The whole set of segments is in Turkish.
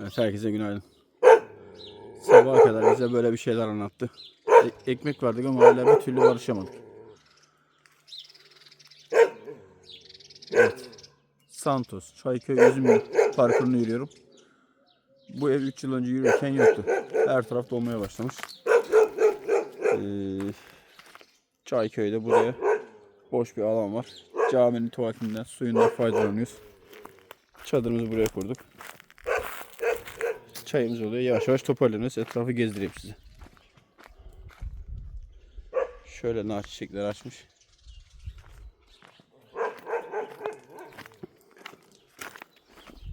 Evet herkese günaydın. Sabaha kadar bize böyle bir şeyler anlattı. E- ekmek verdik ama hala bir türlü barışamadık. Evet. Santos, Çayköy, Üzümlü parkurunu yürüyorum. Bu ev 3 yıl önce yürürken yoktu. Her taraf dolmaya başlamış. Ee, Çayköy'de buraya boş bir alan var. Caminin tuvaletinden, suyundan faydalanıyoruz. Çadırımızı buraya kurduk. Çayımız oluyor. Yavaş yavaş toparlanıyoruz. Etrafı gezdireyim size. Şöyle nar çiçekler açmış.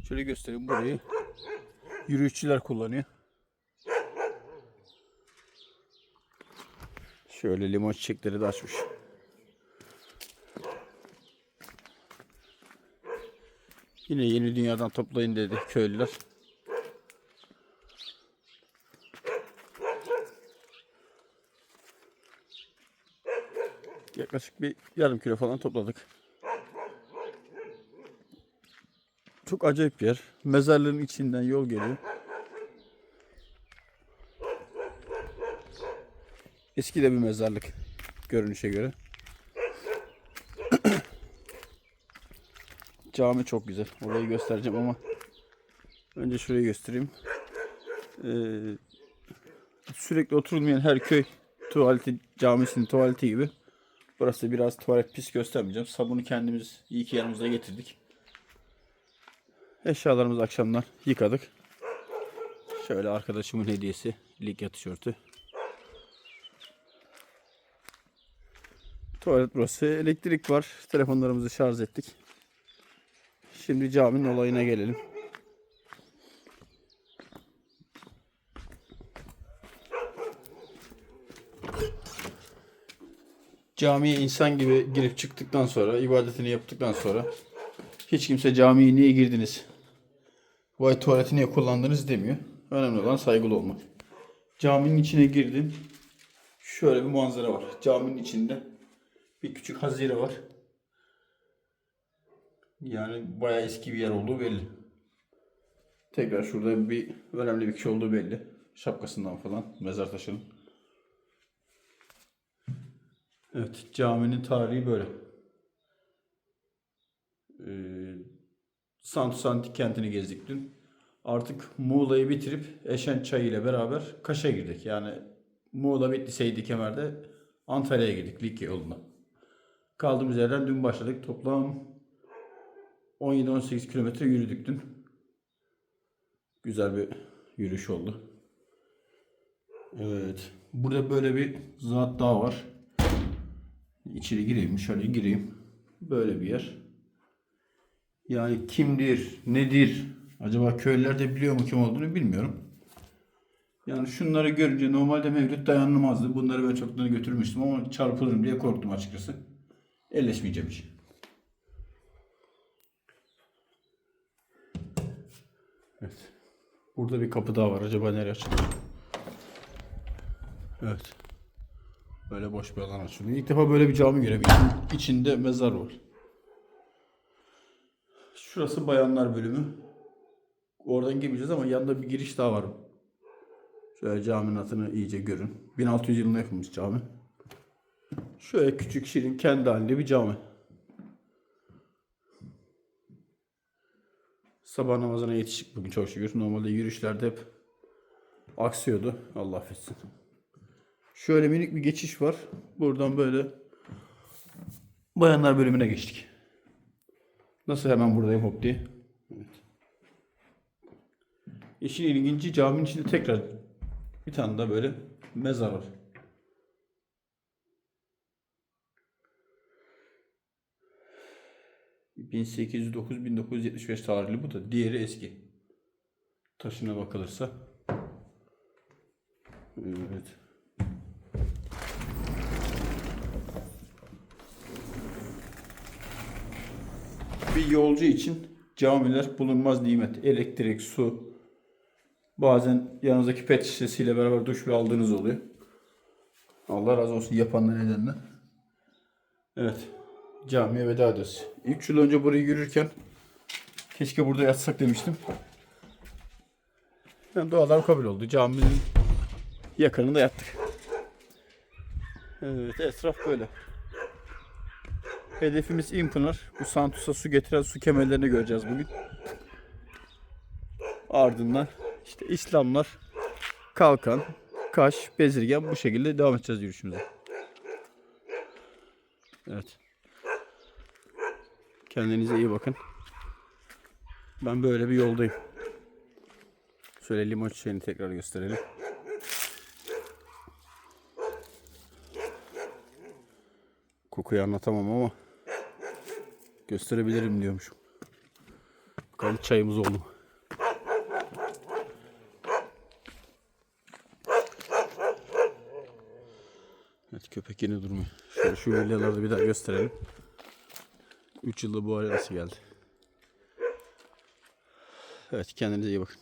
Şöyle göstereyim burayı. Yürüyüşçüler kullanıyor. Şöyle limon çiçekleri de açmış. Yine yeni dünyadan toplayın dedi köylüler. Yaklaşık bir yarım kilo falan topladık. Çok acayip bir yer. Mezarlığın içinden yol geliyor. Eski de bir mezarlık görünüşe göre. Cami çok güzel. Orayı göstereceğim ama önce şurayı göstereyim. Ee, sürekli oturulmayan her köy tuvaleti, camisinin tuvaleti gibi. Burası biraz tuvalet pis göstermeyeceğim. Sabunu kendimiz iyi ki yanımıza getirdik. Eşyalarımızı akşamlar yıkadık. Şöyle arkadaşımın hediyesi. Likya tişörtü. Tuvalet burası. Elektrik var. Telefonlarımızı şarj ettik. Şimdi caminin olayına gelelim. Camiye insan gibi girip çıktıktan sonra, ibadetini yaptıktan sonra hiç kimse camiye niye girdiniz? Vay tuvaleti niye kullandınız demiyor. Önemli olan saygılı olmak. Caminin içine girdim. Şöyle bir manzara var. Caminin içinde bir küçük hazire var. Yani bayağı eski bir yer olduğu belli. Tekrar şurada bir önemli bir kişi olduğu belli. Şapkasından falan, mezar taşının. Evet, caminin tarihi böyle. Ee, Santos Antik kentini gezdik dün. Artık Muğla'yı bitirip Eşen Çayı ile beraber Kaş'a girdik. Yani Muğla bitti Seydi Kemer'de Antalya'ya girdik Likya yoluna. Kaldığımız yerden dün başladık. Toplam 17-18 kilometre yürüdük dün. Güzel bir yürüyüş oldu. Evet. Burada böyle bir zat daha var. İçeri gireyim, şöyle gireyim. Böyle bir yer. Yani kimdir, nedir? Acaba köylüler de biliyor mu kim olduğunu bilmiyorum. Yani şunları görünce normalde Mevlüt dayanılmazdı. Bunları ben çoktan götürmüştüm ama çarpılırım diye korktum açıkçası. Elleşmeyeceğim hiç. Evet. Burada bir kapı daha var. Acaba nereye açılır? Evet. Böyle boş bir alan açılıyor. İlk defa böyle bir cami. İçin- İçinde mezar var. Şurası bayanlar bölümü. Oradan girmeyeceğiz ama yanında bir giriş daha var. Şöyle caminin adını iyice görün. 1600 yılında yapılmış cami. Şöyle küçük şirin kendi halinde bir cami. Sabah namazına yetiştik bugün çok şükür. Normalde yürüyüşlerde hep aksıyordu. Allah affetsin. Şöyle minik bir geçiş var. Buradan böyle bayanlar bölümüne geçtik. Nasıl hemen buradayım hop diye. Evet. İşin ilginci caminin içinde tekrar bir tane daha böyle mezar var. ...1809-1975 tarihli bu da. Diğeri eski. Taşına bakılırsa. Evet. Bir yolcu için camiler bulunmaz nimet. Elektrik, su. Bazen yanınızdaki pet şişesiyle beraber duş bir aldığınız oluyor. Allah razı olsun yapanlar edenler. Evet. Camiye veda ediyoruz. 3 yıl önce burayı yürürken Keşke burada yatsak demiştim. Yani dualar kabul oldu. Caminin yakınında yattık. Evet etraf böyle. Hedefimiz İmpınar. Bu Santus'a su getiren su kemerlerini göreceğiz bugün. Ardından işte İslamlar, Kalkan, Kaş, Bezirgen bu şekilde devam edeceğiz yürüyüşümüze. Evet. Kendinize iyi bakın. Ben böyle bir yoldayım. Şöyle limon çiçeğini tekrar gösterelim. Kokuyu anlatamam ama gösterebilirim diyormuşum. Bakalım çayımız oldu? Evet köpek yine durmuyor. Şöyle şu villaları bir daha gösterelim. 3 yılda bu hale nasıl geldi? Evet kendinize iyi bakın.